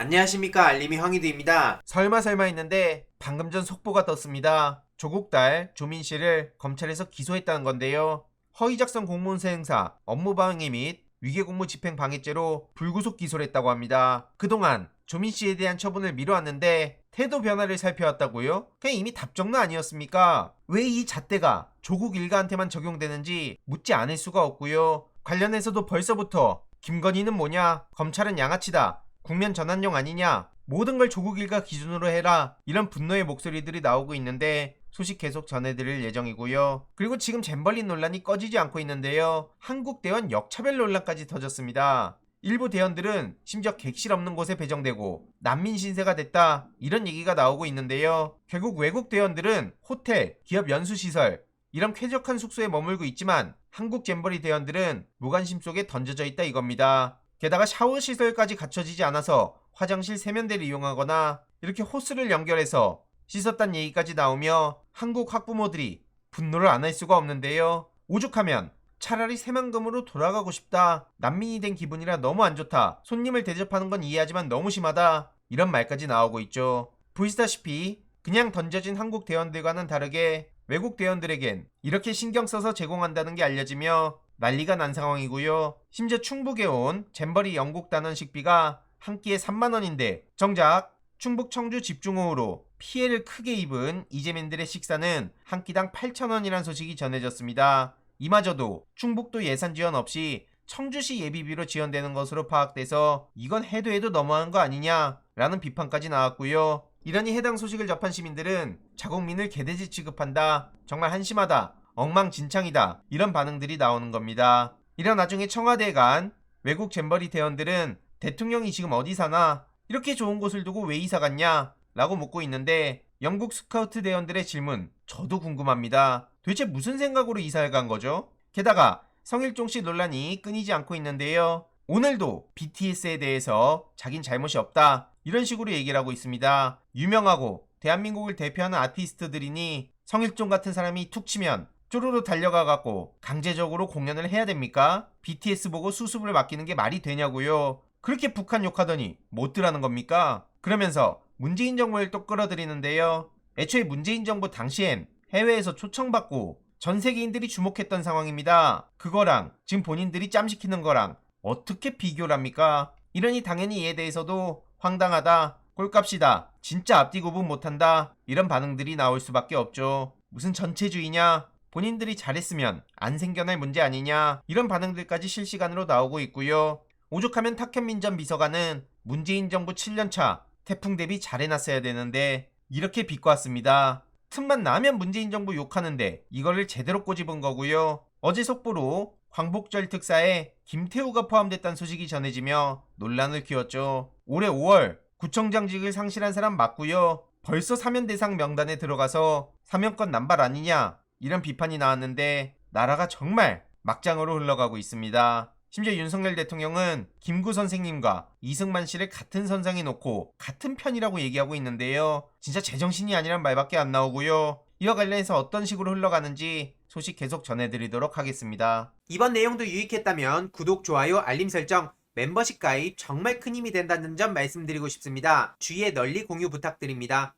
안녕하십니까 알림이 황희두입니다. 설마 설마 했는데 방금 전 속보가 떴습니다. 조국 딸 조민 씨를 검찰에서 기소했다는 건데요. 허위 작성 공무원 수행사 업무 방해 및 위계 공무 집행 방해죄로 불구속 기소를 했다고 합니다. 그동안 조민 씨에 대한 처분을 미뤄왔는데 태도 변화를 살펴왔다고요? 그냥 이미 답정너 아니었습니까? 왜 이 잣대가 조국 일가한테만 적용되는지 묻지 않을 수가 없고요. 관련해서도 벌써부터 김건희는 뭐냐? 검찰은 양아치다. 국면 전환용 아니냐? 모든 걸 조국 일가 기준으로 해라. 이런 분노의 목소리들이 나오고 있는데 소식 계속 전해드릴 예정이고요. 그리고 지금 잼벌린 논란이 꺼지지 않고 있는데요. 한국 대원 역차별 논란까지 터졌습니다. 일부 대원들은 심지어 객실 없는 곳에 배정되고 난민 신세가 됐다 이런 얘기가 나오고 있는데요. 결국 외국 대원들은 호텔, 기업 연수시설 이런 쾌적한 숙소에 머물고 있지만 한국 잼버리 대원들은 무관심 속에 던져져 있다 이겁니다. 게다가 샤워 시설까지 갖춰지지 않아서 화장실 세면대를 이용하거나 이렇게 호스를 연결해서 씻었단 얘기까지 나오며 한국 학부모들이 분노를 안 할 수가 없는데요. 오죽하면 차라리 새만금으로 돌아가고 싶다. 난민이 된 기분이라 너무 안 좋다. 손님을 대접하는 건 이해하지만 너무 심하다. 이런 말까지 나오고 있죠. 보시다시피 그냥 던져진 한국 대원들과는 다르게 외국 대원들에겐 이렇게 신경 써서 제공한다는 게 알려지며 난리가 난 상황이고요. 심지어 충북에 온 잼버리 영국 단원 식비가 한 끼에 3만 원인데 정작 충북 청주 집중호우로 피해를 크게 입은 이재민들의 식사는 한 끼당 8천 원이란 소식이 전해졌습니다. 이마저도 충북도 예산 지원 없이 청주시 예비비로 지원되는 것으로 파악돼서 이건 해도 해도 너무한 거 아니냐라는 비판까지 나왔고요. 이러니 해당 소식을 접한 시민들은 자국민을 개돼지 취급한다. 정말 한심하다. 엉망진창이다. 이런 반응들이 나오는 겁니다. 이런 와중에 청와대에 간 외국 잼버리 대원들은 대통령이 지금 어디 사나? 이렇게 좋은 곳을 두고 왜 이사 갔냐? 라고 묻고 있는데 영국 스카우트 대원들의 질문 저도 궁금합니다. 도대체 무슨 생각으로 이사를 간 거죠? 게다가 성일종 씨 논란이 끊이지 않고 있는데요. 오늘도 BTS에 대해서 자긴 잘못이 없다. 이런 식으로 얘기를 하고 있습니다. 유명하고 대한민국을 대표하는 아티스트들이니 성일종 같은 사람이 툭 치면 쪼르르 달려가 갖고 강제적으로 공연을 해야 됩니까? BTS 보고 수습을 맡기는 게 말이 되냐고요. 그렇게 북한 욕하더니 못 들라는 겁니까? 그러면서 문재인 정부를 또 끌어들이는데요. 애초에 문재인 정부 당시엔 해외에서 초청받고 전 세계인들이 주목했던 상황입니다. 그거랑 지금 본인들이 짬시키는 거랑 어떻게 비교를 합니까? 이러니 당연히 이에 대해서도 황당하다, 꼴값이다, 진짜 앞뒤 구분 못한다 이런 반응들이 나올 수밖에 없죠. 무슨 전체주의냐? 본인들이 잘했으면 안 생겨날 문제 아니냐 이런 반응들까지 실시간으로 나오고 있고요. 오죽하면 탁현민 전 비서관은 문재인 정부 7년차 태풍 대비 잘해놨어야 되는데 이렇게 비꼬았습니다. 틈만 나면 문재인 정부 욕하는데 이거를 제대로 꼬집은 거고요. 어제 속보로 광복절 특사에 김태우가 포함됐다는 소식이 전해지며 논란을 키웠죠. 올해 5월 구청장직을 상실한 사람 맞고요. 벌써 사면 대상 명단에 들어가서 사면권 남발 아니냐 이런 비판이 나왔는데 나라가 정말 막장으로 흘러가고 있습니다. 심지어 윤석열 대통령은 김구 선생님과 이승만 씨를 같은 선상에 놓고 같은 편이라고 얘기하고 있는데요. 진짜 제정신이 아니란 말밖에 안 나오고요. 이와 관련해서 어떤 식으로 흘러가는지 소식 계속 전해드리도록 하겠습니다. 이번 내용도 유익했다면 구독, 좋아요, 알림 설정, 멤버십 가입 정말 큰 힘이 된다는 점 말씀드리고 싶습니다. 주위에 널리 공유 부탁드립니다.